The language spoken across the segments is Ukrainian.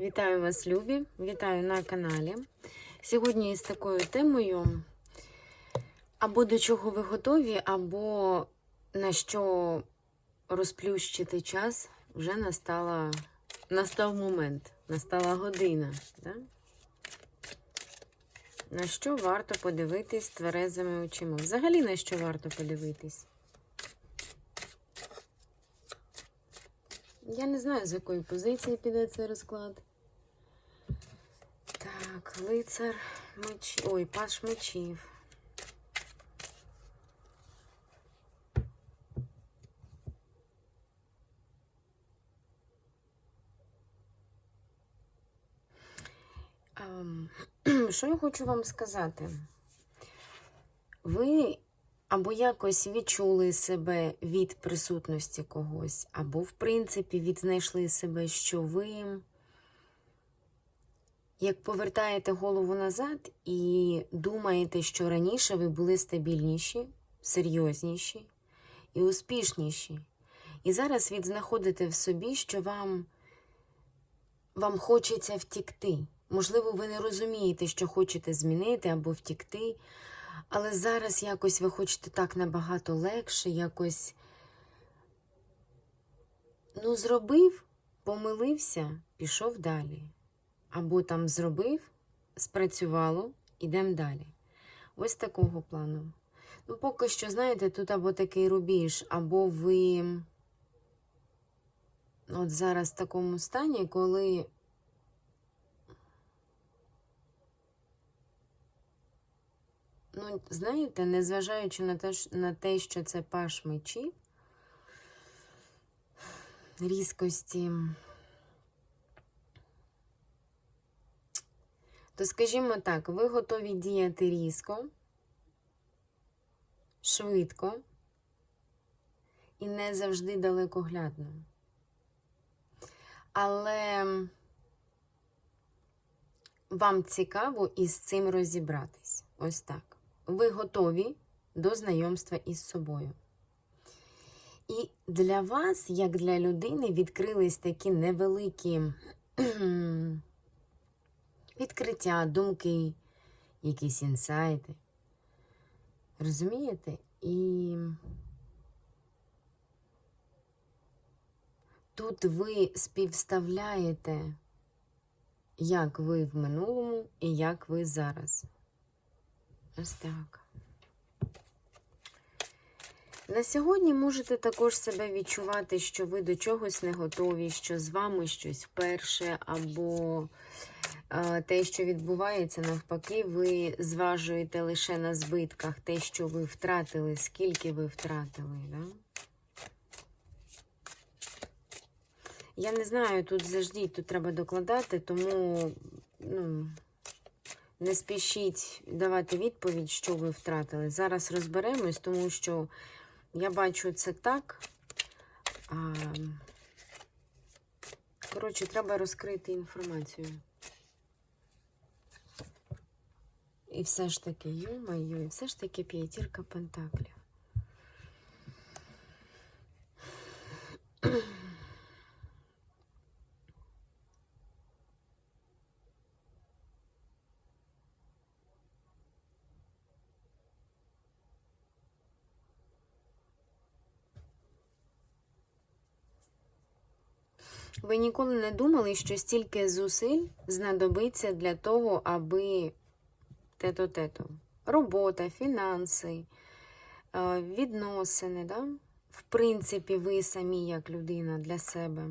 Вітаю вас, любі! Вітаю на каналі. Сьогодні із такою темою або до чого ви готові, або на що розплющити час, вже настала, настав момент, настала година. Да? На що варто подивитись тверезими очима? Взагалі на що варто подивитись? Я не знаю, з якої позиції піде цей розклад. Так, лицар меч... Ой, паш мечів. Ем, Що я хочу вам сказати? Ви або якось відчули себе від присутності когось, або, в принципі, відзнайшли себе, що ви, як повертаєте голову назад і думаєте, що раніше ви були стабільніші, серйозніші і успішніші. І зараз відзнаходите в собі, що вам, вам хочеться втікти. Можливо, ви не розумієте, що хочете змінити або втікти. Але зараз якось ви хочете так набагато легше, якось ну, зробив, помилився, пішов далі. Або там зробив, спрацювало, ідемо далі. Ось такого плану. Ну, поки що, знаєте, тут або такий рубіж, або ви от зараз в такому стані, коли Ну, знаєте, незважаючи на те, на те, що це паш мечів, різкості, то, скажімо так, ви готові діяти різко, швидко і не завжди далекоглядно. Але вам цікаво із цим розібратись. Ось так ви готові до знайомства із собою. І для вас, як для людини, відкрились такі невеликі відкриття, думки, якісь інсайти. Розумієте? І тут ви співставляєте, як ви в минулому і як ви зараз. Ось так. На сьогодні можете також себе відчувати, що ви до чогось не готові, що з вами щось вперше, або е, те, що відбувається, навпаки, ви зважуєте лише на збитках те, що ви втратили, скільки ви втратили. Да? Я не знаю, тут заждіть, тут треба докладати, тому, ну. Не спішіть давати відповідь, що ви втратили. Зараз розберемось, тому що я бачу це так. Коротше, треба розкрити інформацію. І все ж таки, ю-маю, і все ж таки п'ятірка пентаклів. Ви ніколи не думали, що стільки зусиль знадобиться для того, аби тето-тето. Робота, фінанси, е, відносини, да? в принципі, ви самі як людина для себе.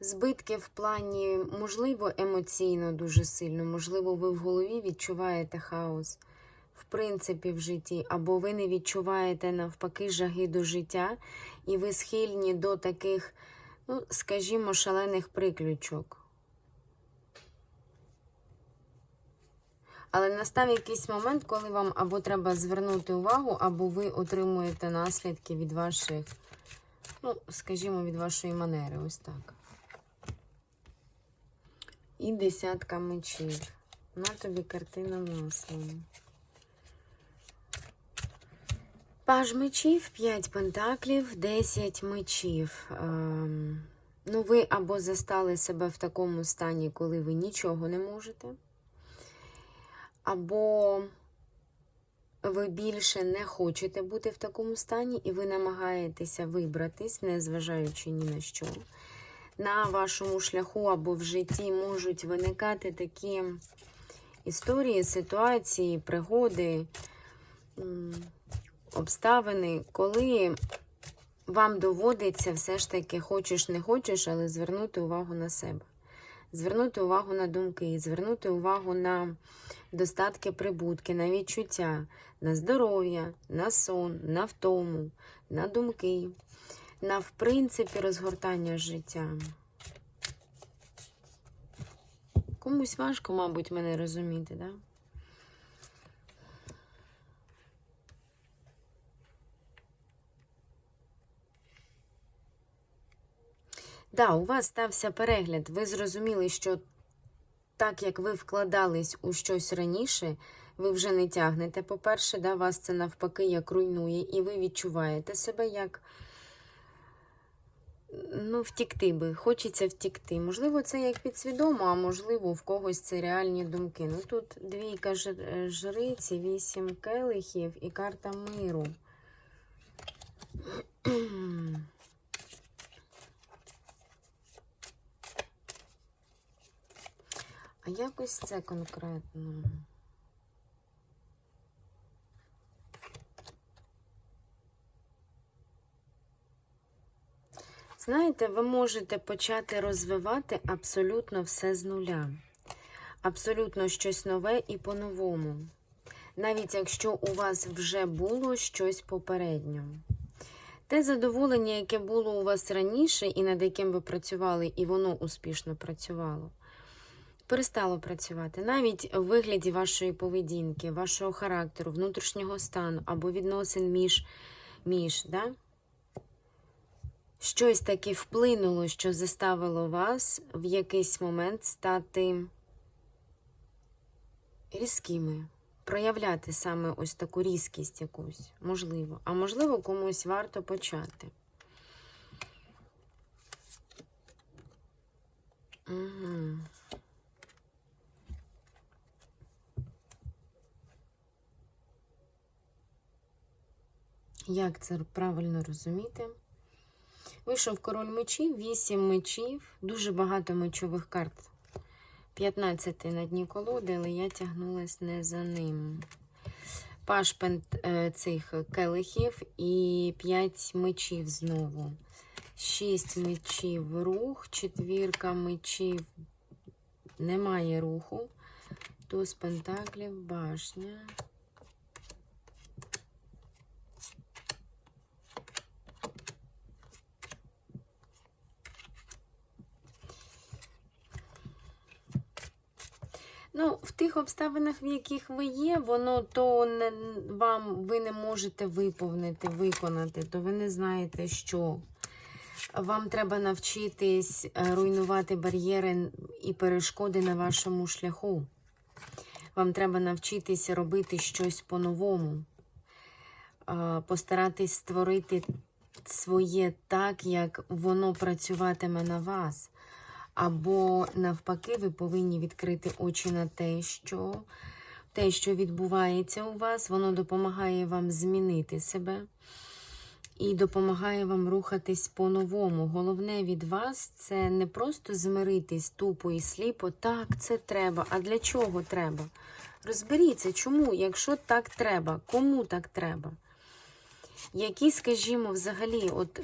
Збитки в плані, можливо, емоційно дуже сильно, можливо, ви в голові відчуваєте хаос в принципі, в житті, або ви не відчуваєте навпаки жаги до життя, і ви схильні до таких, ну, скажімо, шалених приключок. Але настав якийсь момент, коли вам або треба звернути увагу, або ви отримуєте наслідки від ваших, ну, скажімо, від вашої манери. Ось так. І десятка мечів. На тобі картина маслом. Паж мечів, 5 пентаклів, 10 мечів. Ем, ну, ви або застали себе в такому стані, коли ви нічого не можете, або ви більше не хочете бути в такому стані, і ви намагаєтеся вибратись, незважаючи ні на що. На вашому шляху або в житті можуть виникати такі історії, ситуації, пригоди, обставини, коли вам доводиться все ж таки, хочеш не хочеш, але звернути увагу на себе. Звернути увагу на думки, звернути увагу на достатки, прибутки, на відчуття, на здоров'я, на сон, на втому, на думки, на в принципі розгортання життя. Комусь важко, мабуть, мене розуміти, да? Да, у вас стався перегляд. Ви зрозуміли, що так як ви вкладались у щось раніше, ви вже не тягнете. По-перше, да, вас це навпаки як руйнує, і ви відчуваєте себе як ну, втікти би. Хочеться втікти. Можливо, це як підсвідомо, а можливо, в когось це реальні думки. Ну тут двійка жр- жриці, вісім келихів і карта миру. Якось це конкретно. Знаєте, ви можете почати розвивати абсолютно все з нуля. Абсолютно щось нове і по-новому. Навіть якщо у вас вже було щось попередньо. Те задоволення, яке було у вас раніше, і над яким ви працювали, і воно успішно працювало, перестало працювати. Навіть в вигляді вашої поведінки, вашого характеру, внутрішнього стану або відносин між, між да? щось таке вплинуло, що заставило вас в якийсь момент стати різкими. Проявляти саме ось таку різкість якусь, можливо. А можливо, комусь варто почати. Угу. Як це правильно розуміти? Вийшов король мечів, 8 мечів, дуже багато мечових карт. 15 на дні колоди, але я тягнулась не за ним. Паш е, цих келихів і 5 мечів знову. 6 мечів рух, четвірка мечів немає руху. Туз пентаклів, башня. Ну, в тих обставинах, в яких ви є, воно то не, вам ви не можете виповнити, виконати, то ви не знаєте, що. Вам треба навчитись е, руйнувати бар'єри і перешкоди на вашому шляху. Вам треба навчитись робити щось по-новому. Постаратись створити своє так, як воно працюватиме на вас. Або навпаки, ви повинні відкрити очі на те, що те, що відбувається у вас, воно допомагає вам змінити себе і допомагає вам рухатись по-новому. Головне від вас це не просто змиритись тупо і сліпо. Так, це треба. А для чого треба? Розберіться, чому, якщо так треба, кому так треба? Які, скажімо, взагалі, от е,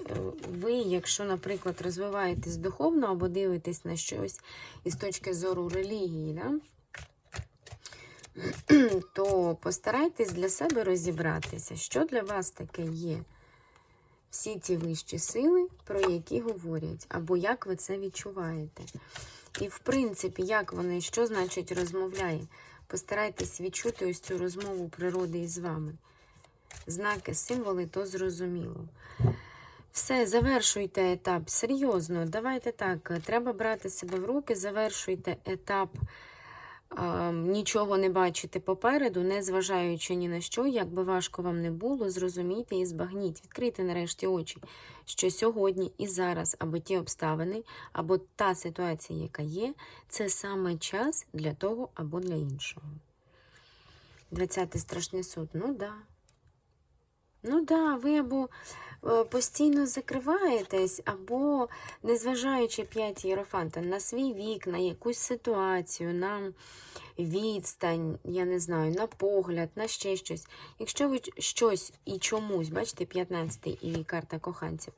ви, якщо, наприклад, розвиваєтесь духовно або дивитесь на щось із точки зору релігії, да? то постарайтесь для себе розібратися, що для вас таке є всі ті вищі сили, про які говорять, або як ви це відчуваєте. І, в принципі, як вони, що значить розмовляє, постарайтесь відчути ось цю розмову природи із вами знаки, символи, то зрозуміло. Все, завершуйте етап. Серйозно, давайте так. Треба брати себе в руки, завершуйте етап нічого не бачите попереду, не зважаючи ні на що, як би важко вам не було, зрозумійте і збагніть, відкрийте нарешті очі, що сьогодні і зараз, або ті обставини, або та ситуація, яка є, це саме час для того або для іншого. 20 страшний суд. Ну да. Ну да, ви або е, постійно закриваєтесь, або, незважаючи п'ять єрофанта, на свій вік, на якусь ситуацію, на відстань, я не знаю, на погляд, на ще щось. Якщо ви щось і чомусь, бачите, 15 і карта коханців,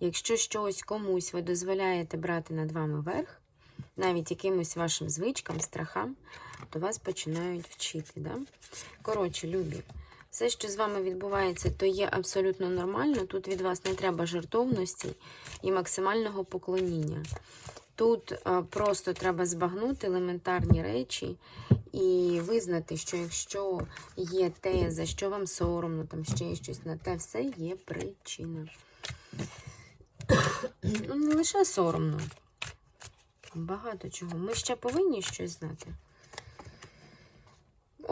якщо щось комусь ви дозволяєте брати над вами верх, навіть якимось вашим звичкам, страхам, то вас починають вчити. Да? Коротше, любі. Все, що з вами відбувається, то є абсолютно нормально. Тут від вас не треба жертовності і максимального поклоніння. Тут а, просто треба збагнути елементарні речі і визнати, що якщо є те, за що вам соромно, там ще щось на те, все є причина. Ну, не лише соромно. Багато чого. Ми ще повинні щось знати.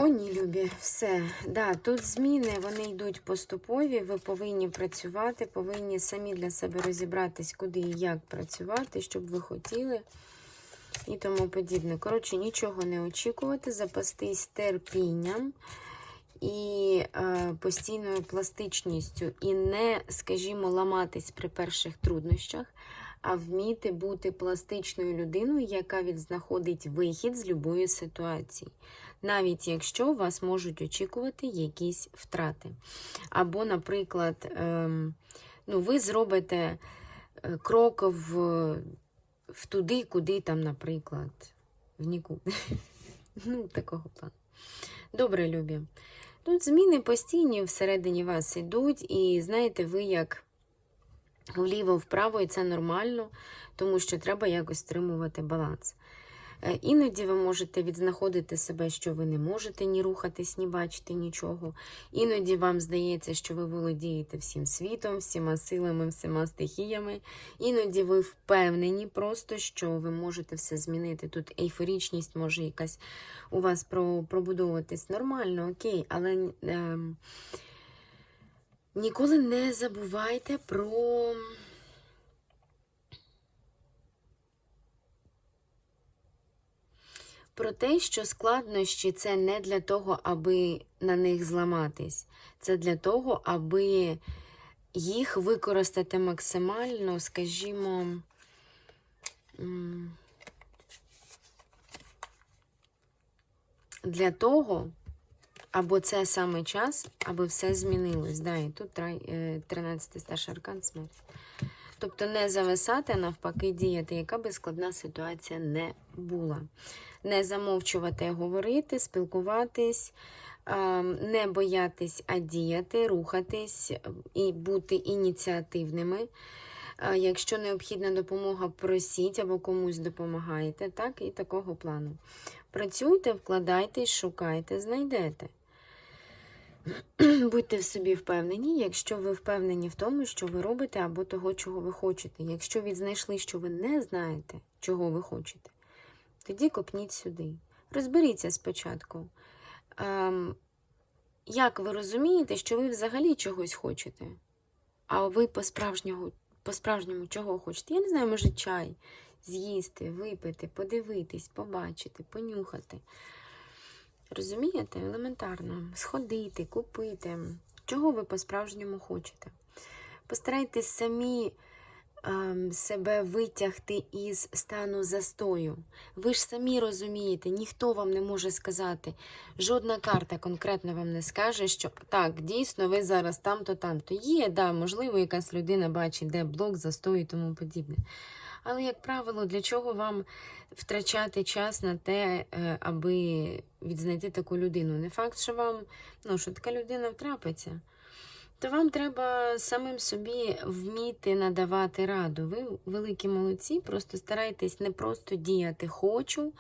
О, ні, любі, все. Да, тут зміни вони йдуть поступові. Ви повинні працювати, повинні самі для себе розібратись, куди і як працювати, щоб ви хотіли і тому подібне. Коротше, нічого не очікувати, запастись терпінням і е, постійною пластичністю, і не, скажімо, ламатись при перших труднощах, а вміти бути пластичною людиною, яка відзнаходить вихід з любої ситуації навіть якщо вас можуть очікувати якісь втрати. Або, наприклад, ем, ну, ви зробите е, крок в, в туди, куди там, наприклад, в нікуди. Ну, такого плану. Добре, любі. Тут зміни постійні всередині вас ідуть, і знаєте, ви як вліво-вправо, і це нормально, тому що треба якось стримувати баланс. Е, Іноді ви можете відзнаходити себе, що ви не можете ні рухатись, ні бачити нічого. Іноді вам здається, що ви володієте всім світом, всіма силами, всіма стихіями. Іноді ви впевнені просто, що ви можете все змінити. Тут ейфорічність може якась у вас пробудовуватись нормально, окей, але е, ніколи не забувайте про. про те, що складнощі це не для того, аби на них зламатись. Це для того, аби їх використати максимально, скажімо, для того, або це саме час, аби все змінилось. Да, і тут 13 е, старший аркан смерть. Тобто не зависати, а навпаки, діяти, яка би складна ситуація не була не замовчувати, говорити, спілкуватись, не боятись, а діяти, рухатись і бути ініціативними. Якщо необхідна допомога, просіть або комусь допомагайте, так, і такого плану. Працюйте, вкладайтесь, шукайте, знайдете. Будьте в собі впевнені, якщо ви впевнені в тому, що ви робите, або того, чого ви хочете. Якщо відзнайшли, що ви не знаєте, чого ви хочете, тоді копніть сюди. Розберіться спочатку. Ем, як ви розумієте, що ви взагалі чогось хочете? А ви по-справжньому по -справжньому чого хочете? Я не знаю, може, чай з'їсти, випити, подивитись, побачити, понюхати. Розумієте? Елементарно. Сходити, купити. Чого ви по-справжньому хочете? Постарайтесь самі Ем, себе витягти із стану застою. Ви ж самі розумієте, ніхто вам не може сказати, жодна карта конкретно вам не скаже, що так, дійсно, ви зараз там-то, там-то. Є, да, можливо, якась людина бачить, де блок, застой і тому подібне. Але, як правило, для чого вам втрачати час на те, е, аби відзнайти таку людину? Не факт, що вам ну, що така людина втрапиться то вам треба самим собі вміти надавати раду. Ви великі молодці, просто старайтесь не просто діяти хочу,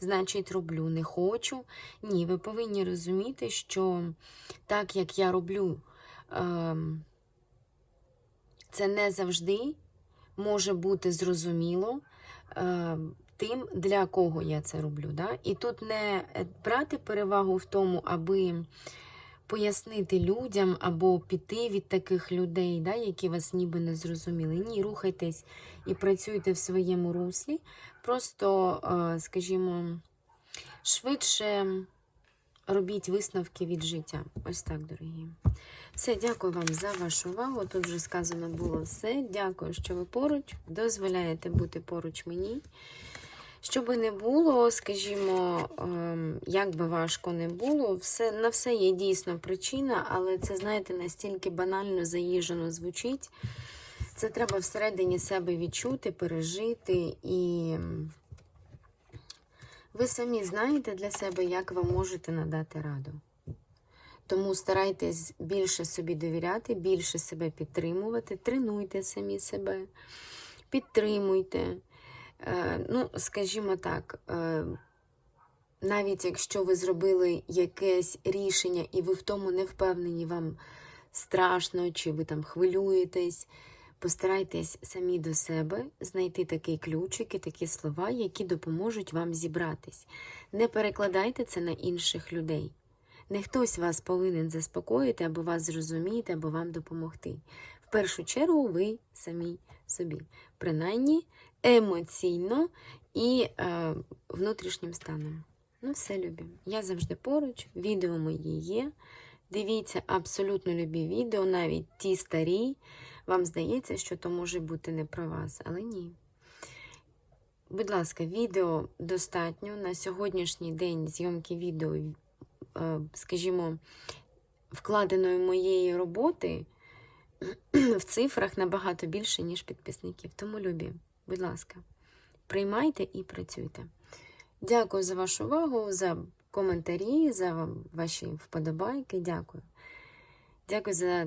значить, роблю, не хочу. Ні, ви повинні розуміти, що так як я роблю, ем, це не завжди може бути зрозуміло. Ем, тим, для кого я це роблю. Да? І тут не е, брати перевагу в тому, аби пояснити людям або піти від таких людей, да, які вас ніби не зрозуміли. Ні, рухайтесь і працюйте в своєму руслі. Просто, е, скажімо, швидше робіть висновки від життя. Ось так, дорогі. Все, дякую вам за вашу увагу. Тут вже сказано було все. Дякую, що ви поруч. Дозволяєте бути поруч мені. Що би не було, скажімо, ем, як би важко не було, все, на все є дійсно причина, але це, знаєте, настільки банально заїжджено звучить. Це треба всередині себе відчути, пережити, і ви самі знаєте для себе, як ви можете надати раду. Тому старайтесь більше собі довіряти, більше себе підтримувати, тренуйте самі себе, підтримуйте. Е, ну, скажімо так, е, навіть якщо ви зробили якесь рішення і ви в тому не впевнені, вам страшно, чи ви там хвилюєтесь, постарайтесь самі до себе знайти такий ключик і такі слова, які допоможуть вам зібратись. Не перекладайте це на інших людей. Не хтось вас повинен заспокоїти, або вас зрозуміти, або вам допомогти. В першу чергу ви самі собі. Принаймні емоційно і е, внутрішнім станом. Ну, все любі. Я завжди поруч, відео мої є. Дивіться абсолютно любі відео, навіть ті старі. Вам здається, що то може бути не про вас, але ні. Будь ласка, відео достатньо. На сьогоднішній день зйомки відео, скажімо, вкладеної моєї роботи в цифрах набагато більше, ніж підписників. Тому любі, будь ласка, приймайте і працюйте. Дякую за вашу увагу, за коментарі, за ваші вподобайки. Дякую. Дякую за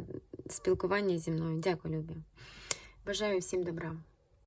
спілкування зі мною. Дякую, любі. Бажаю всім добра.